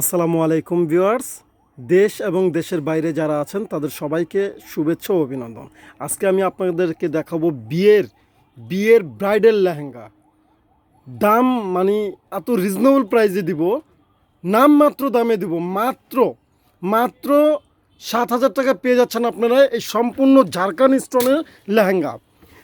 আসসালামু আলাইকুম ভিউয়ার্স। দেশ এবং দেশের বাইরে যারা আছেন, তাদের সবাইকে শুভেচ্ছা ও অভিনন্দন। আজকে আমি আপনাদেরকে দেখাবো বিয়ের বিয়ের ব্রাইডাল লেহেঙ্গা। দাম মানে এত রিজনেবল প্রাইসে দিব, নাম মাত্র দামে দিব, মাত্র মাত্র সাত হাজার টাকা পেয়ে যাচ্ছেন আপনারা এই সম্পূর্ণ ঝাড়খান্ড স্টোনের লেহেঙ্গা।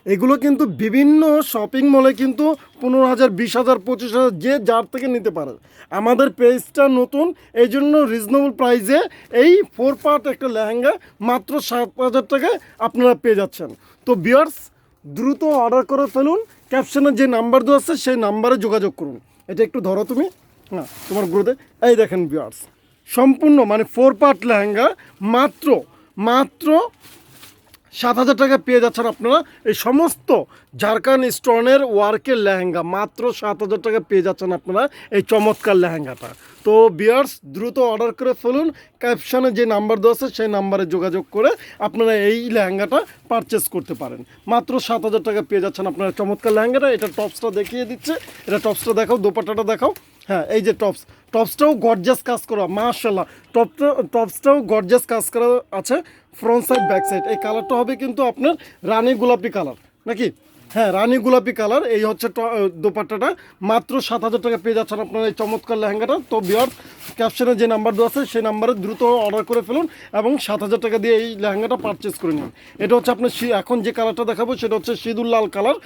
এগুলো কিন্তু বিভিন্ন শপিং মলে কিন্তু পনেরো হাজার, বিশ হাজার, পঁচিশ হাজার, যে যার থেকে নিতে পারে। আমাদের পেজটা নতুন এই জন্য রিজনেবল প্রাইসে এই ফোর পার্ট একটা লেহেঙ্গা মাত্র সাত হাজার টাকায় আপনারা পেয়ে যাচ্ছেন। তো বিয়ার্স দ্রুত অর্ডার করে ফেলুন। ক্যাপশনে যে নাম্বার দেওয়া আছে, সেই নাম্বারে যোগাযোগ করুন। এটা একটু ধরো তুমি। হ্যাঁ তোমার গ্রুপে এই দেখেন বিয়ার্স সম্পূর্ণ মানে ফোর পার্ট লেহেঙ্গা মাত্র মাত্র সাত হাজার টাকা পেয়ে যাচ্ছেন আপনারা। এই সমস্ত ঝাড়খান্ড স্টোনের ওয়ার্কের লেহেঙ্গা, মাত্র সাত হাজার টাকা পেয়ে যাচ্ছেন আপনারা এই চমৎকার লেহেঙ্গাটা। তো বিয়ার্স, দ্রুত অর্ডার করে ফেলুন। ক্যাপশনে যে নাম্বার দেওয়া আছে, সেই নাম্বারে যোগাযোগ করে আপনারা এই লেহেঙ্গাটা পারচেস করতে পারেন। মাত্র সাত হাজার টাকা পেয়ে যাচ্ছেন আপনারা। চমৎকার লেহেঙ্গাটা, এটা টপসটা দেখিয়ে দিচ্ছে। এটা টপসটা দেখাও, দোপাট্টাটা দেখাও। হ্যাঁ এই যে টপস টপসটাও গর্জাস কাজ করা মাশাল্লাহ টপটা টপসটাও গর্জাস কাজ করা আছে ফ্রন্ট সাইড ব্যাক সাইড এই কালারটা হবে কিন্তু আপনার রানী গোলাপি কালার নাকি? হ্যাঁ রানী গোলাপি কালার এই হচ্ছে দোপাট্টাটা। মাত্র সাত হাজার টাকা পেয়ে যাচ্ছেন আপনার এই চমৎকার লেহেঙ্গাটা। তো বিয়ার ক্যাপশনে যে নাম্বার দেওয়া আছে, সেই নাম্বারে দ্রুত অর্ডার করে ফেলুন এবং সাত হাজার টাকা দিয়ে এই লেহেঙ্গাটা পারচেস করে নিন। এটা হচ্ছে আপনার এখন যে কালারটা দেখাবো, সেটা হচ্ছে সিঁদুর লাল কালার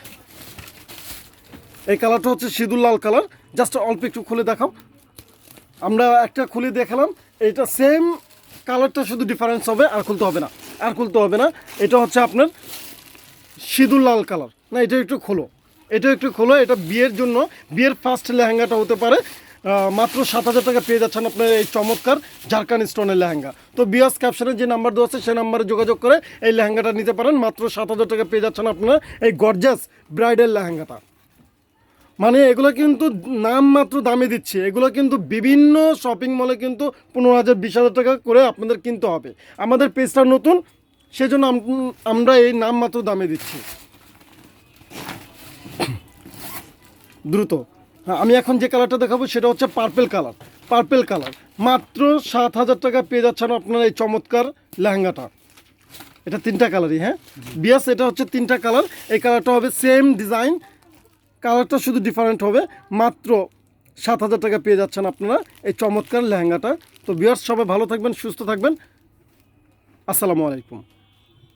এই কালারটা হচ্ছে সিঁদুর লাল কালার। জাস্ট অল্প একটু খুলে দেখাও। আমরা একটা খুলে দেখালাম এটা সেম কালারটা শুধু ডিফারেন্স হবে, আর খুলতে হবে না। আর খুলতে হবে না, এটা হচ্ছে আপনার সিঁদুর লাল কালার। না, এটা একটু খোলো। এটা একটু খোলো, এটা বিয়ের জন্য, বিয়ের ফার্স্ট লেহেঙ্গাটা হতে পারে। মাত্র সাত হাজার টাকা পেয়ে যাচ্ছেন আপনার এই চমৎকার ঝাড়খান্ড স্টোনের লেহেঙ্গা। তো বিয়াস ক্যাপশনে যে নাম্বার দেওয়া আছে, সেই নাম্বারে যোগাযোগ করে এই লেহেঙ্গাটা নিতে পারেন। মাত্র সাত হাজার টাকা পেয়ে যাচ্ছেন আপনার এই গর্জাস ব্রাইডাল লেহেঙ্গাটা। মানে এগুলো কিন্তু নাম মাত্র দামে দিচ্ছে। এগুলো কিন্তু বিভিন্ন শপিং মলে কিন্তু পনেরো হাজার, বিশ হাজার টাকা করে আপনাদের কিনতে হবে। আমাদের পেজটা নতুন, সেজন্য আম- আমরা এই নাম মাত্র দামে দিচ্ছি। দ্রুত। হ্যাঁ আমি এখন যে কালারটা দেখাবো সেটা হচ্ছে পার্পেল কালার পার্পেল কালার মাত্র সাত হাজার টাকা পেয়ে যাচ্ছেন আপনার এই চমৎকার লেহেঙ্গাটা। এটা তিনটা কালারই হ্যাঁ? বিয়াস, এটা হচ্ছে তিনটা কালার এই কালারটা হবে সেম ডিজাইন কালারটা শুধু ডিফারেন্ট হবে। মাত্র সাত হাজার টাকা পেয়ে যাচ্ছেন আপনারা এই চমৎকার লেহেঙ্গাটা। তো বিয়ার্স সবাই ভালো থাকবেন, সুস্থ থাকবেন। আসসালামু আলাইকুম।